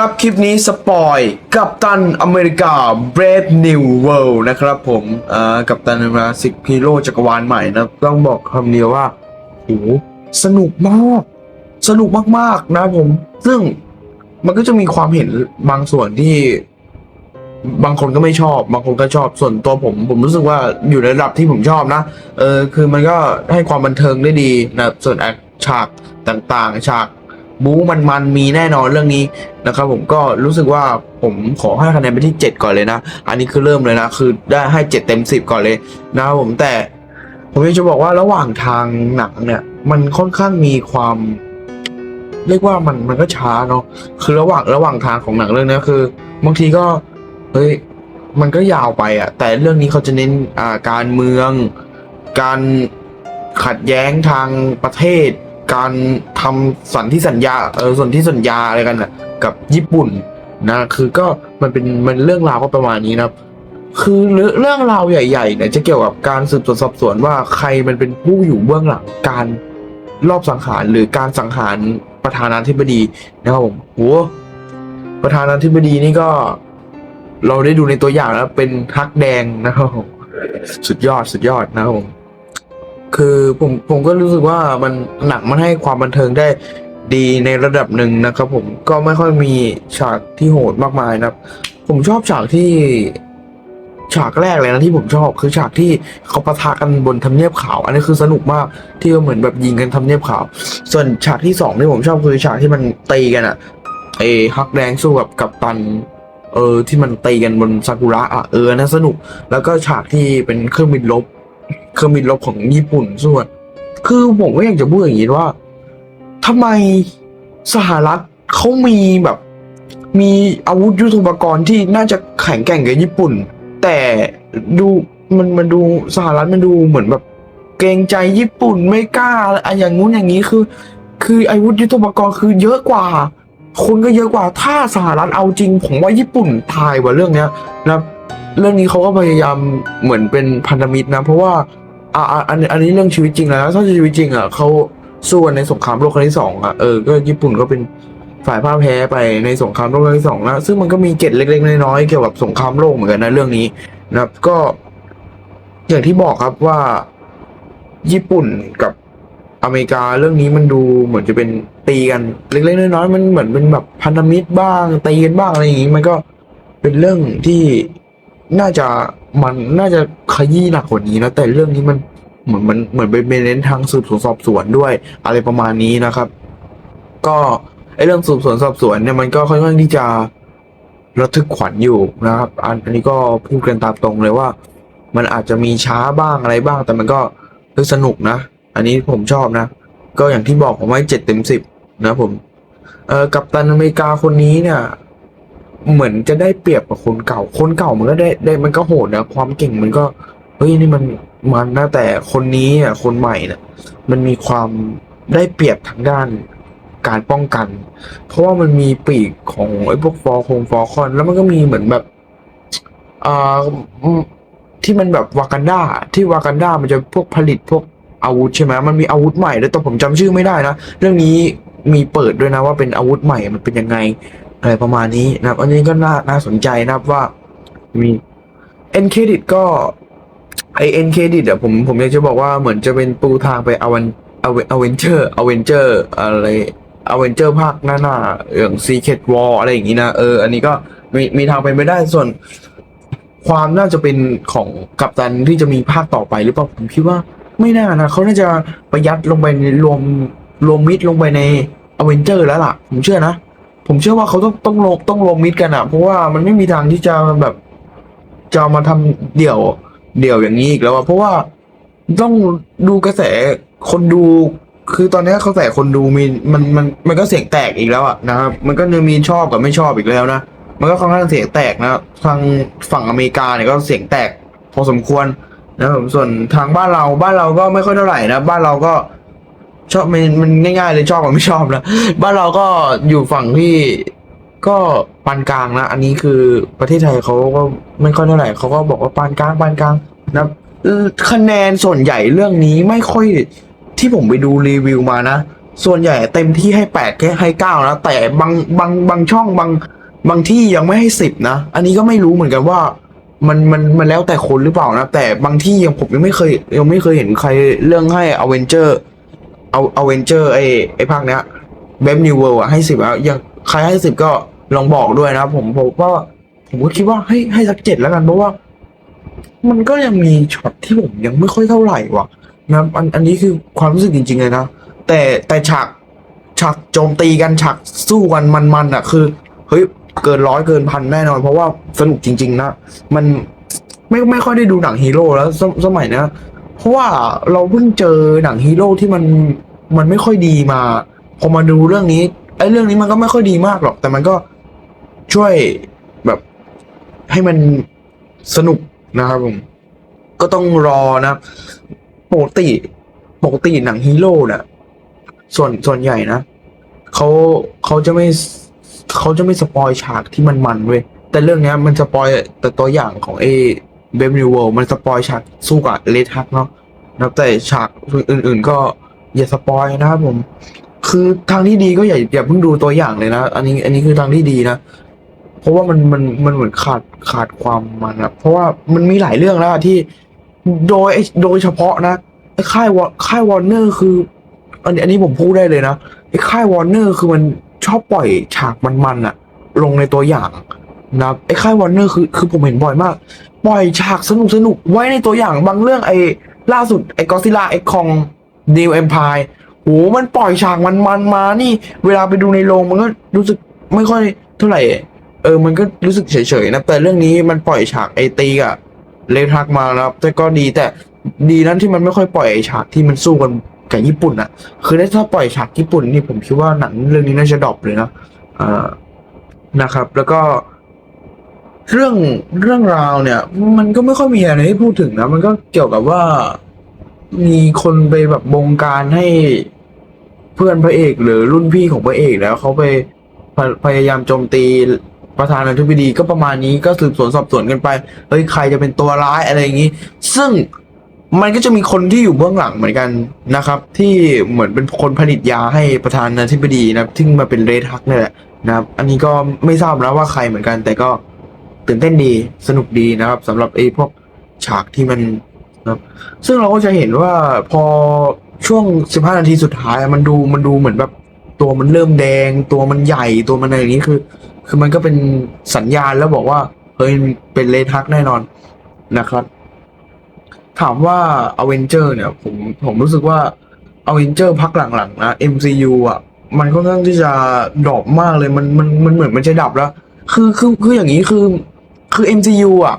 ครับคลิปนี้สปอยกับตันอเมริกา Brave New World นะครับผมอ่ากับตันอเมริกาสิกฮีโร่จักรวาลใหม่นะต้องบอกคำเดียวว่าโหสนุกมาก สนุกมากๆนะผม ซึ่งมันก็จะมีความเห็นบางส่วนที่ บางคนก็ไม่ชอบ บางคนก็ชอบส่วนตัวผม ผมรู้สึกว่าอยู่ในระดับที่ผมชอบนะเออคือมันก็ให้ความบันเทิงได้ดีนะส่วนแอคฉากต่างๆฉาก บู๊มันๆมีแน่นอนเรื่องนี้นะครับผมก็รู้สึกว่าผมขอให้คะแนนไปที่ 7 ก่อนเลยนะ อันนี้คือเริ่มเลยนะ คือได้ให้ 7 เต็ม 10 ก่อนเลยนะครับผมแต่ผมอยากจะบอกว่าระหว่างทางหนังเนี่ย มันค่อนข้างมีความ เรียกว่ามันมันก็ช้าเนาะคือระหว่างระหว่างทางของหนังเรื่องนี้คือบางทีก็เฮ้ยมันก็ยาวไปอะแต่เรื่องนี้เขาจะเน้นอ่าการเมือง การขัดแย้งทางประเทศ การทำสันที่สัญญาเออส่วนที่สัญญาอะไรกันอะกับญี่ปุ่นนะคือก็มันเป็นมันเรื่องราวก็ประมาณนี้นะครับ คือเรื่องเรื่องราวใหญ่ๆเนี่ยจะเกี่ยวกับการสืบสวนสอบสวนว่าใครมันเป็นผู้อยู่เบื้องหลังการรอบสังหารหรือการสังหารประธานาธิบดีนะครับผมโหประธานาธิบดีนี่ก็ เราได้ดูในตัวอย่างแล้วเป็นฮักแดงนะครับผมสุดยอดสุดยอดนะครับผม คือผมผมก็รู้สึกว่ามันหนังมันให้ความบันเทิงได้ดีในระดับหนึ่งนะครับผมก็ไม่ค่อยมีฉากที่โหดมากมายนะครับ ผมชอบฉากที่ฉากแรกเลยนะที่ผมชอบคือฉากที่เขาปะทะกันบนทำเนียบขาว อันนี้คือสนุกมากที่เหมือนแบบยิงกันทำเนียบขาว ส่วนฉากที่สองที่ผมชอบคือฉากที่มันตีกันอะเอฮักแดงสู้กับกับตันเออที่มันตีกันบนซากุระอะเออนะสนุก แล้วก็ฉากที่เป็นเครื่องบินลบ เครื่องบินลบของญี่ปุ่นส่วน คือผมก็อยากจะพูดอย่างนี้ว่าทำไมสหรัฐเขามีแบบ มีอาวุธยุทโธปกรณ์ที่น่าจะแข็งแกร่งกว่าญี่ปุ่น แต่ดูมันมันดูสหรัฐมันดูเหมือนแบบ เกรงใจญี่ปุ่นไม่กล้าอะไรอย่างงู้นอย่างนี้คือ คืออาวุธยุทโธปกรณ์คือเยอะกว่า คนก็เยอะกว่าถ้าสหรัฐเอาจริง ผมว่าญี่ปุ่นทายกว่าเรื่องเนี้ยนะครับ เรื่องนี้เขาก็พยายามเหมือนเป็นพันธมิตรนะ เพราะว่าอ่าอ,อันอันนี้เรื่องชีวิตจริงแล้วถ้าชีวิตจริงอะเขาสู้กันในสงครามโลกครั้งที่สองอะเออก็ญี่ปุ่นก็เป็นฝ่ายพ่ายแพ้ไปในสงครามโลกครั้งที่สองนะซึ่งมันก็มีเกร็ดเล็กๆน้อยๆเกี่ยวกับสงครามโลกเหมือนกันนะเรื่องนี้นะครับก็ อย่างที่บอกครับว่า ญี่ปุ่นกับอเมริกาเรื่องนี้มันดูเหมือนจะเป็นตีกันเล็กๆน้อยๆมันเหมือนเป็นแบบพันธมิตรบ้างตีกันบ้างอะไรอย่างงี้มันก็เป็นเรื่องที่ น่าจะมันน่าจะขยี้หนักกว่านี้นะแต่เรื่องนี้มันเหมือนมันเหมือนไปเน้นทางสืบสวนสอบสวนด้วย อะไรประมาณนี้นะครับ ก็ไอเรื่องสืบสวนสอบสวนเนี่ยมันก็ค่อนข้างที่จะระทึกขวัญอยู่นะครับ อันอันนี้ก็พูดกันตามตรงเลยว่า มันอาจจะมีช้าบ้างอะไรบ้าง แต่มันก็สนุกนะ อันนี้ผมชอบนะ ก็อย่างที่บอกผมให้เจ็ดเต็มสิบนะผมเออกัปตันอเมริกาคนนี้เนี่ย เหมือนจะได้เปรียบกับคนเก่า คนเก่ามันก็ได้ได้มันก็โหดนะความเก่งมันก็เฮ้ยนี่มันมันนะแต่คนนี้อะคนใหม่เนี่ยมันมีความได้เปรียบทางด้านการป้องกัน เพราะว่ามันมีปีกของไอ้พวกฟอร์คงฟอร์คอน แล้วมันก็มีเหมือนแบบอ่าที่มันแบบวากันดาที่วากันดามันจะพวกผลิตพวกอาวุธใช่ไหมมันมีอาวุธใหม่ด้วแต่ผมจำชื่อไม่ได้นะ เรื่องนี้มีเปิดด้วยนะว่าเป็นอาวุธใหม่มันเป็นยังไง อะไรประมาณนี้นะครับ อันนี้ก็น่าน่าสนใจนะครับว่ามีเอ็นเครดิตก็ไอเอ็นเครดิตอะผมผมอยากจะบอกว่าเหมือนจะเป็นปูทางไปอเวนอเวนเจอร์อเวนเจอร์อะไรอเวนเจอร์ภาคหน้าหน้าอย่างซีเคทวอลอะไรอย่างนี้นะเอออันนี้ก็มีมีทางเป็นไปได้ส่วนความน่าจะเป็นของกัปตันที่จะมีภาคต่อไปหรือเปล่าผมคิดว่าไม่น่านะเขาน่าจะประยัดลงไปในรวมรวมมิดลงไปในอเวนเจอร์แล้วล่ะ ผมเชื่อนะ ผมเชื่อว่าเขาต้องต้องลงต้องรวมมิดกันอะเพราะว่ามันไม่มีทางที่จะแบบ จะมาทำเดี่ยว เดี่ยวอย่างนี้อีกแล้วอะเพราะว่าต้องดูกระแสคนดู คือตอนนี้กระแสคนดูมีมันมันมันก็เสียงแตกอีกแล้วอะนะครับ มันก็จะมีชอบกับไม่ชอบอีกแล้วนะมันก็ค่อนข้างเสียงแตกนะทางฝั่งอเมริกาเนี่ยก็เสียงแตก พอสมควรนะครับส่วนทางบ้านเราบ้านเราก็ไม่ค่อยเท่าไหร่นะบ้านเราก็ ชอบมันมันง่ายๆเลยชอบกับไม่ชอบนะบ้านเราก็อยู่ฝั่งที่ก็ปานกลางนะอันนี้คือประเทศไทยเขาก็ไม่ค่อยเท่าไหร่เขาก็บอกว่าปานกลางปานกลางนะครับเอ่อคะแนนส่วนใหญ่เรื่องนี้ไม่ค่อยที่ผมไปดูรีวิวมานะ ส่วนใหญ่เต็มที่ให้แปดแค่ให้เก้านะ แต่บางบางบางช่องบางบางที่ยังไม่ให้สิบนะ อันนี้ก็ไม่รู้เหมือนกันว่า มันมันมันแล้วแต่คนหรือเปล่านะ แต่บางที่ยังผมยังไม่เคยยังไม่เคยเห็นใครเรื่องให้อเวนเจอร์ เอาเอาเวนเจอร์ไอไอภาคเนี้ยเบฟนิวเวิลด์อะให้สิบแล้วยังใครให้สิบก็ลองบอกด้วยนะผมผมก็ผมก็คิดว่าให้ให้สักเจ็ดแล้วกันเพราะว่า มันก็ยังมีช็อตที่ผมยังไม่ค่อยเท่าไหร่ว่ะนะอันอันนี้คือความรู้สึกจริง ๆ เลยนะ แต่แต่ฉากฉากโจมตีกันฉากสู้กันมันๆอะ คือเฮ้ยเกินร้อยเกินพันแน่นอน เพราะว่าสนุกจริง ๆ นะ มันไม่ไม่ค่อยได้ดูหนังฮีโร่แล้วสมสมัยนี้เพราะว่าเราเพิ่งเจอหนังฮีโร่ที่มัน มันไม่ค่อยดีมาพอมาดูเรื่องนี้ไอ้เรื่องนี้มันก็ไม่ค่อยดีมากหรอก แต่มันก็ช่วยแบบให้มันสนุกนะครับผมก็ต้องรอนะปกติปกติหนังฮีโร่เนี่ยส่วนส่วนใหญ่นะเขาเขาจะไม่เขาจะไม่สปอยฉากที่มันมันเว้ยแต่เรื่องเนี้ยมันสปอยแต่ตัวอย่างของเอเบมนิวเวิลมันสปอยฉากสู้กับเลทักเนาะนะแต่ฉากอื่น ๆ ก็ อย่าสปอยนะครับผม คือทางที่ดีก็อย่าอย่าเพิ่งดูตัวอย่างเลยนะ อันนี้ อันนี้คือทางที่ดีนะเพราะว่ามันมันมันเหมือนขาดขาดความมันอะเพราะว่ามันมีหลายเรื่องแล้วที่โดยโดยเฉพาะนะไอ้ค่ายวอค่ายวอร์เนอร์คือ อันนี้อันนี้ผมพูดได้เลยนะไอ้ค่ายวอร์เนอร์คือมันชอบปล่อยฉากมันๆอะลงในตัวอย่างนะไอ้ค่ายวอร์เนอร์คือคือผมเห็นบ่อยมาก ปล่อยฉากสนุกสนุกไว้ในตัวอย่างบางเรื่องไอ้ล่าสุดไอ้กอซิล่าไอ้คอง นิวเอ็มพายโหมันปล่อยฉากมันๆมานี่ เวลาไปดูในโรงมันก็รู้สึกไม่ค่อยเท่าไหร่ เออ มันก็รู้สึกเฉยๆนะ แต่เรื่องนี้มันปล่อยฉากไอตีกับเลทักมานะครับแต่ก็ดีแต่ดีนั้นที่มันไม่ค่อยปล่อยฉากที่มันสู้กันกับญี่ปุ่นอะคือถ้าปล่อยฉากญี่ปุ่นนี่ผมคิดว่าหนังเรื่องนี้น่าจะดรอปเลยนะอ่านะครับ แล้วก็ เรื่องเรื่องราวเนี่ย มันก็ไม่ค่อยมีอะไรให้พูดถึงนะ มันก็เกี่ยวกับว่า มีคนไปแบบบงการให้เพื่อนพระเอกหรือรุ่นพี่ของพระเอกแล้วเขาไปพยพยายามโจมตีประธานาธิบดีก็ประมาณนี้ก็สืบสวนสอบสวนกันไปเฮ้ยใครจะเป็นตัวร้ายอะไรอย่างนี้ ซึ่งมันก็จะมีคนที่อยู่เบื้องหลังเหมือนกันนะครับ ที่เหมือนเป็นคนผลิตยาให้ประธานาธิบดีนะครับที่มาเป็นเรดฮักนี่แหละนะครับ อันนี้ก็ไม่ทราบนะว่าใครเหมือนกัน แต่ก็ตื่นเต้นดีสนุกดีนะครับสำหรับไอ้พวกฉากที่มัน ครับ ซึ่งเราก็จะเห็นว่าพอช่วง 15 นาทีสุดท้ายมันดูมันดูเหมือนแบบตัวมันเริ่มแดง ตัวมันใหญ่ตัวมันอะไรอย่างนี้คือ คือมันก็เป็นสัญญาณแล้วบอกว่าเฮ้ยเป็นเลทักแน่นอนนะครับ ถามว่าอเวนเจอร์เนี่ย ผมผมรู้สึกว่าอเวนเจอร์พักหลังๆนะ MCU อะ มันค่อนข้างที่จะดรอปมากเลยมันมันมันเหมือนมันจะดับแล้ว คือคือคืออย่างนี้คือคือ MCU อะ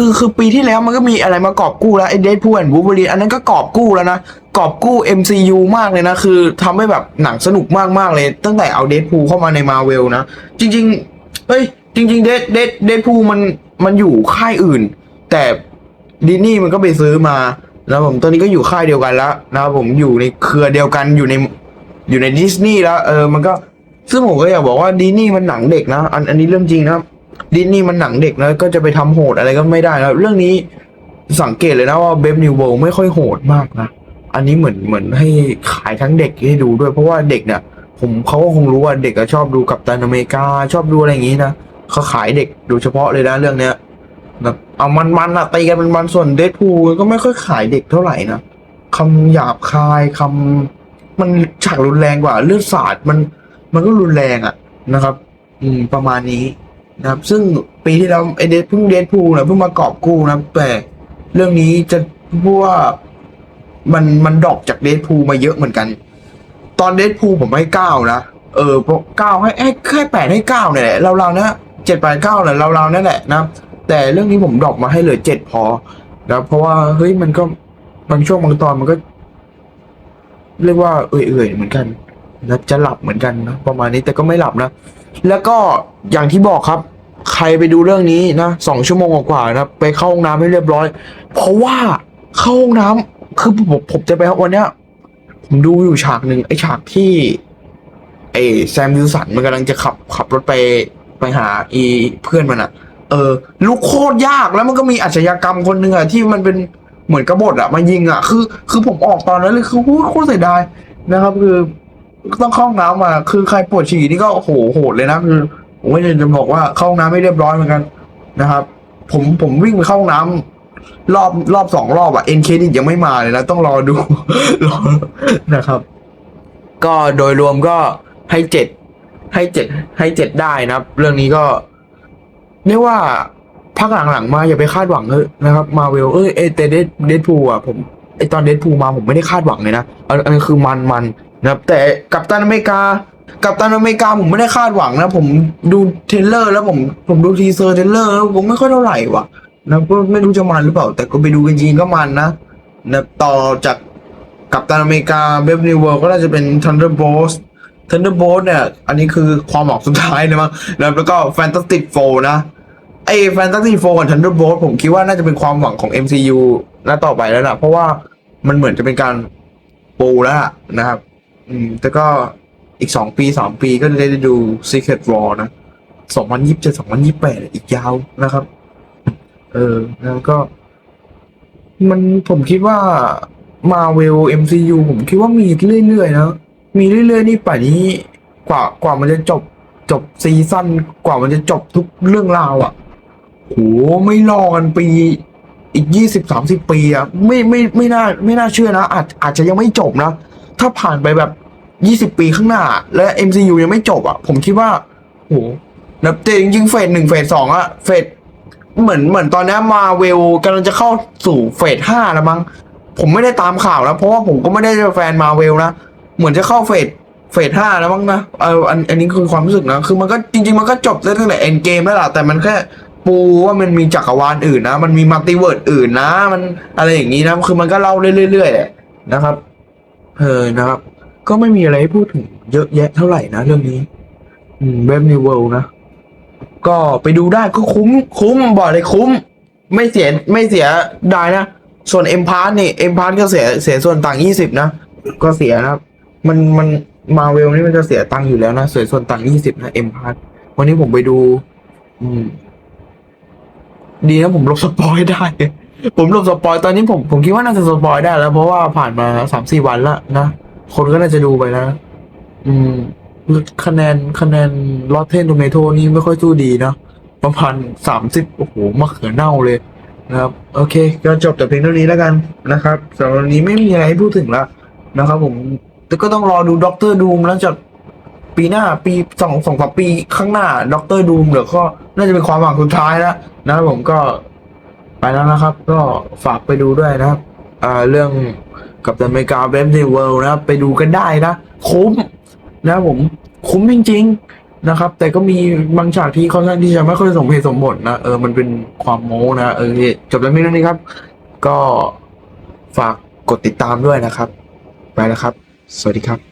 คือคือปีที่แล้วมันก็มีอะไรมากอบกู้แล้วไอ้เดดพูแอนวูเบรีอันนั้นก็กอบกู้แล้วนะกอบกู้ MCU มากเลยนะ คือทำให้แบบหนังสนุกมากมากๆเลย ตั้งแต่เอาเดดพูเข้ามาในมาเวลนะ จริงๆเฮ้ย จริง ๆ เดดเดดเดดพูมันมันอยู่ค่ายอื่น แต่ดิสนีย์มันก็ไปซื้อมาแล้วผมตอนนี้ก็อยู่ค่ายเดียวกันแล้วนะครับผมอยู่ในเครือเดียวกันอยู่ในอยู่ในดิสนีย์แล้วเออมันก็ซึ่งผมก็อยากบอกว่าดิสนีย์มันหนังเด็กนะ อันอันนี้เรื่องจริงนะครับ ดิสนีย์มันหนังเด็กนะก็จะไปทำโหดอะไรก็ไม่ได้แล้วเรื่องนี้สังเกตเลยนะว่าเบฟนิวโวไม่ค่อยโหดมากนะ อันนี้เหมือนเหมือนให้ขายทั้งเด็กให้ดูด้วย เพราะว่าเด็กเนี่ยผมเขาก็คงรู้ว่าเด็กก็ชอบดูกัปตันอเมริกา ชอบดูอะไรอย่างนี้นะเขาขายเด็กโดยเฉพาะเลยนะเรื่องเนี้ยแบบเอามันมันอะตีกันเป็นมันส่วนเดดพูก็ไม่ค่อยขายเด็กเท่าไหร่นะคำหยาบคายคำมันฉากรุนแรงกว่าเลือดสาดมันมันก็รุนแรงอะนะครับ อืมประมาณนี้ นะครับ ซึ่งปีที่แล้วไอเดทเพิ่งเดทพูนะเพิ่งมากอบกู้นะแต่เรื่องนี้จะพูดว่ามันมันดรอกจากเดทพูมาเยอะเหมือนกัน ตอนเดทพูผมให้เก้านะเออพวกเก้าให้ให้แค่แปดให้เก้าเนี่ยแหละเราๆนะเจ็ดแปดเก้าเนี่ยเราๆนั่นแหละนะแต่เรื่องนี้ผมดรอกมาให้เหลือเจ็ดพอนะเพราะว่าเฮ้ยมันก็บางช่วงบางตอนมันก็ เรียกว่าเอื่อยๆเหมือนกันนะจะหลับเหมือนกันนะประมาณนี้แต่ก็ไม่หลับนะ แล้วก็อย่างที่บอกครับ ใครไปดูเรื่องนี้นะสองชั่วโมงกว่านะไปเข้าห้องน้ำให้เรียบร้อย เพราะว่าเข้าห้องน้ำคือผมผมจะไปวันเนี้ยผมดูอยู่ฉากหนึ่งไอ้ฉากที่ไอ้แซมวิลสันมันกำลังจะขับขับรถไปไปหาอีเพื่อนมันอะเออลูกโคตรยากแล้วมันก็มีอาชญากรรมคนหนึ่งอะที่มันเป็นเหมือนกบฏอะมายิงอะคือ คือผมออกตอนนั้นเลยคือโคตรโคตรเสียดายนะครับคือ ต้องเข้าห้องน้ำมาคือใครปวดฉี่นี่ก็โอ้โหโหดเลยนะคือผมก็จะบอกว่าเข้าห้องน้ำไม่เรียบร้อยเหมือนกันนะครับ ผมผมวิ่งไปเข้าห้องน้ำรอบรอบสองรอบอะเอ็นเคดิยังไม่มาเลยนะต้องรอดูรอนะครับ ก็โดยรวมก็ให้เจ็ดให้เจ็ดให้เจ็ดได้นะครับ เรื่องนี้ก็เรียกว่าพักหลังๆมาอย่าไปคาดหวังเลยนะครับมาเวลเอ้ยเอยแต่เดดเดดพูอะผมไอตอนเดดพูมาผมไม่ได้คาดหวังเลยนะอันอันนี้คือมันมัน นะครับแต่กัปตันอเมริกากัปตันอเมริกาผมไม่ได้คาดหวังนะ ผมดูเทเลอร์ แล้วผมผมดูทีเซอร์เทเลอร์แล้วผมไม่ค่อยเท่าไหร่ว่ะนะก็ไม่รู้จะมันหรือเปล่า แต่ก็ไปดูกันจริงก็มันนะนะต่อจากกัปตันอเมริกาเบฟนิวเวิร์ก็น่าจะเป็น Thunderbolts Thunderbolts เนี่ย อันนี้คือความหวังสุดท้ายเลยมั้งนะแล้วก็ Fantastic Four นะไอ้ Fantastic Four กับ Thunderbolts ผมคิดว่าน่าจะเป็นความหวังของ MCU หน้าต่อไปแล้วนะเพราะว่ามันเหมือนจะเป็นการปูแล้วนะครับ อืมแต่ก็อีกสองปีสามปีก็จะได้ดู Secret War นะสองพันยี่สิบเจ็ดสองพันยี่สิบแปดอีกยาวนะครับ เออ แล้วก็ มันผมคิดว่า Marvel MCU ผมคิดว่ามีเรื่อยๆนะ มีเรื่อยๆ นี่ป่านนี้กว่ากว่ามันจะจบจบซีซั่นกว่ามันจะจบทุกเรื่องราวอะ่ะโหไม่รอกันปี อีกยี่สิบสามสิบปีอะ่ะไม่ไม่ไม่น่า ไม่น่าเชื่อนะอาจอาจจะยังไม่จบนะ ถ้าผ่านไปแบบยี่สิบปีข้างหน้า และ MCU ยังไม่จบอะ ผมคิดว่าโหนะแต่จริงๆเฟสหนึ่งเฟสสองอะเฟสเหมือนเหมือนตอนนี้มาเวลกำลังจะเข้าสู่เฟสห้าแล้วมั้งผมไม่ได้ตามข่าวนะเพราะว่าผมก็ไม่ได้เป็นแฟนมาเวลนะเหมือนจะเข้าเฟสเฟสห้าแล้วมั้งนะเอออันอันนี้คือความรู้สึกนะคือมันก็จริง ๆ มันก็จบได้ตั้งแต่เอ็นเกมแล้วล่ะแต่มันแค่ปูว่ามันมีจักรวาลอื่นนะ มันมีมัลติเวิร์ดอื่นนะ มันอะไรอย่างนี้นะ คือมันก็เล่าเรื่อยๆแหละนะครับ เออนะครับ ก็ไม่มีอะไรให้พูดถึงเยอะแยะเท่าไหร่นะเรื่องนี้อืมเว็บนิวเวิลนะ ก็ไปดูได้ก็คุ้ม คุ้มบอกเลยคุ้ม ไม่เสียไม่เสียไดายนะ ส่วนเอ็มพาร์นี่เอ็มพาร์ก็เสียเสียส่วนต่างยี่สิบนะ ก็เสียนะครับ มันมันมาเวลนี่มันจะเสียตังค์อยู่แล้วนะเสียส่วนต่างยี่สิบนะเอ็มพาร์วันนี้ผมไปดู อืม ดีนะผมลบสปอยได้ ผมหลบสปอยตอนนี้ผมผมคิดว่าน่าจะสปอยได้แล้ว เพราะว่าผ่านมาสามสี่วันแล้วนะ คนก็น่าจะดูไปแล้วนะอืมคะแนนคะแนนลอตเทนโทเมโทนี่ไม่ค่อยสู้ดีเนาะประมาณสามสิบโอ้โหมะเขือเน่าเลยนะครับ โอเค ก็จบแต่เพียงเท่านี้แล้วกันนะครับสำหรับวันนี้ไม่มีอะไรให้พูดถึงแล้วนะครับผมแต่ก็ต้องรอดูด็อกเตอร์ดูมแล้วจากปีหน้าปีสองสองสามปีข้างหน้าด็อกเตอร์ดูมเดี๋ยวก็น่าจะเป็นความหวังสุดท้ายแล้วนะครับผมก็ ไปแล้วนะครับ ก็ฝากไปดูด้วยนะครับอ่าเรื่องกับตันอเมริกาเบมในเวิลด์นะครับ ไปดูกันได้นะ คุ้มนะผมคุ้มจริง ๆนะครับ แต่ก็มีบางฉากที่ค่อนข้างที่จะไม่ค่อยสมเหตุสมผลนะเออมันเป็นความโม้นะเออจบแล้วไม่เรื่องนี้ครับ ก็ฝากกดติดตามด้วยนะครับ ไปแล้วครับ สวัสดีครับ